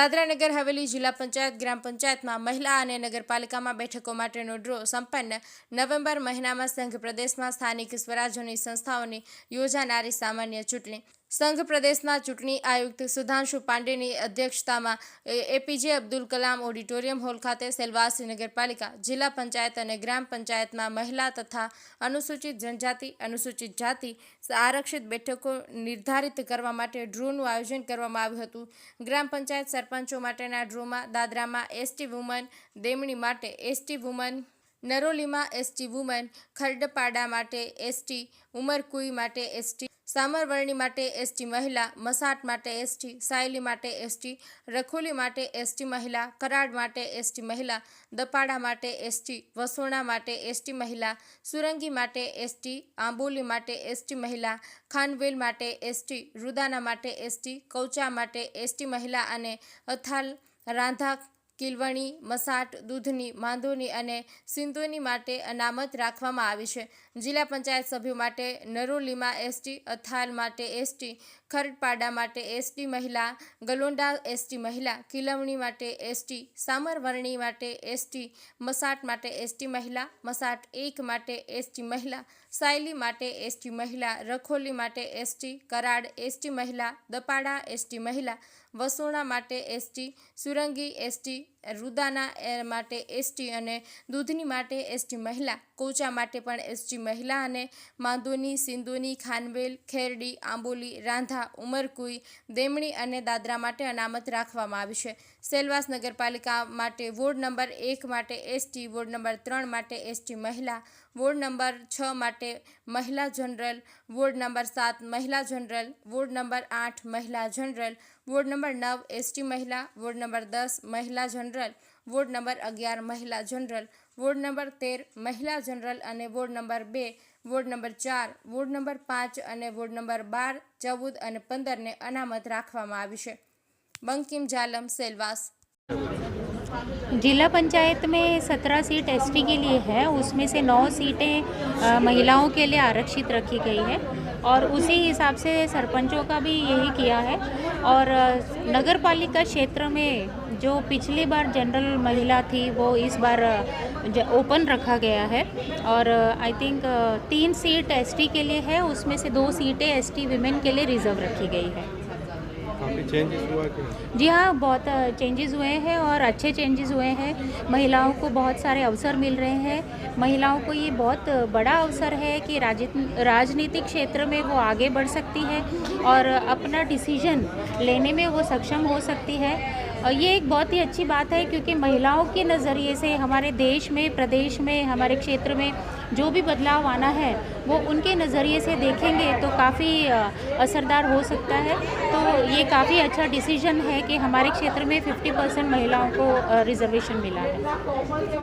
દાદરા નગર હવેલી જિલ્લા પંચાયત, ગ્રામ પંચાયતમાં મહિલા અને નગરપાલિકામાં બેઠકો માટેનો ડ્રો સંપન્ન. નવેમ્બર મહિનામાં સંઘ પ્રદેશમાં સ્થાનિક સ્વરાજ્યોની સંસ્થાઓની યોજાનારી સામાન્ય ચૂંટણી. સંઘ પ્રદેશના ચૂંટણી આયુક્ત સુધાંશુ પાંડેની અધ્યક્ષતામાં APJ Abdul Kalam auditorium hall ખાતે સેલવાસી નગરપાલિકા, જિલ્લા પંચાયત અને ગ્રામ પંચાયતમાં મહિલા તથા અનુસૂચિત જનજાતિ, અનુસૂચિત જાતિ આરક્ષિત બેઠકો નિર્ધારિત કરવા માટે ડ્રોનું આયોજન કરવામાં આવ્યું હતું. ગ્રામ પંચાયત સરપંચો માટેના ડ્રોમાં દાદરામાં એસટી વુમન દેમણી માટે એસટી વુમન નરોલીમાં એસટી વુમન, ખરડપાડા માટે એસટી, ઉમરકુઈ માટે એસટી, સામરવર્ણી માટે એસટી મહિલા, મસાટ માટે એસટી, સાયલી માટે એસટી, રખોલી માટે એસટી મહિલા, કરાડ માટે એસટી મહિલા, દપાડા માટે એસટી, વસોણા માટે એસટી મહિલા, સુરંગી માટે એસટી, આંબોલી માટે એસટી મહિલા, ખાનવેલ માટે એસટી, રુદાના માટે એસટી, કૌચા માટે એસટી મહિલા અને અથાલ રાંધા કિલવણી, મસાટ, દૂધની, માંદોની અને સિંધુની માટે અનામત રાખવામાં આવી છે. જિલ્લા પંચાયત સભ્યો માટે નરોલીમાં એસટી અથાલ માટે એસટી, ખરડપાડા માટે એસટી મહિલા, ગલોંડા એસટી મહિલા, કિલવણી માટે એસટી, સામરવરણી માટે એસટી, મસાટ માટે એસટી મહિલા, મસાટ એક માટે એસટી મહિલા, સાયલી માટે એસટી મહિલા, રખોલી માટે એસટી, કરાડ એસટી મહિલા, દપાડા એસટી મહિલા, વસોણા માટે એસટી, સુરંગી એસટી રુદાના માટે એસટી અને દૂધની માટે એસટી મહિલા, કોચા માટે પણ એસટી મહિલા અને માંદોની, સિંધુની, ખાનવેલ, ખેરડી, આંબોલી, રાંધા, ઉમરકુઈ, દેમણી અને દાદરા માટે અનામત રાખવામાં આવી છે. સેલવાસ નગરપાલિકા માટે વોર્ડ નંબર એક માટે એસટી વોર્ડ નંબર ત્રણ માટે એસટી મહિલા, વોર્ડ નંબર છ માટે મહિલા જનરલ, વોર્ડ નંબર સાત મહિલા જનરલ, વોર્ડ નંબર આઠ મહિલા જનરલ, વોર્ડ નંબર નવ એસટી મહિલા, વોર્ડ નંબર દસ મહિલા જનરલ વોર્ડ નંબર અગિયાર મહિલા જનરલ વોર્ડ નંબર તેર મહિલા જનરલ અને વોર્ડ નંબર બે વોર્ડ નંબર ચાર વોર્ડ નંબર પાંચ અને વોર્ડ નંબર બાર ચૌદ અને પંદરને અનામત રાખવામાં આવી છે બંકિમ જાલમ સેલવાસ जिला पंचायत में सत्रह सीट एसटी के लिए है उसमें से नौ सीटें अ, महिलाओं के लिए आरक्षित रखी गई है और उसी हिसाब से सरपंचों का भी यही किया है। और नगर पालिका क्षेत्र में जो पिछली बार जनरल महिला थी, वो इस बार ओपन रखा गया है। और आई थिंक तीन सीट एसटी के लिए है, उसमें से दो सीटें एसटी वीमेन के लिए रिज़र्व रखी गई है। जी हाँ बहुत चेंजेस हुए हैं और अच्छे चेंजेस हुए हैं। महिलाओं को बहुत सारे अवसर मिल रहे हैं। महिलाओं को ये बहुत बड़ा अवसर है कि राजनीतिक क्षेत्र में वो आगे बढ़ सकती है और अपना डिसीज़न लेने में वो सक्षम हो सकती है। और ये एक बहुत ही अच्छी बात है क्योंकि महिलाओं के नज़रिए से हमारे देश में, प्रदेश में, हमारे क्षेत्र में जो भी बदलाव आना है, वो उनके नज़रिए से देखेंगे तो काफ़ी असरदार हो सकता है। तो ये काफ़ी अच्छा डिसीज़न है कि हमारे क्षेत्र में 50 परसेंट महिलाओं को रिजर्वेशन मिला है।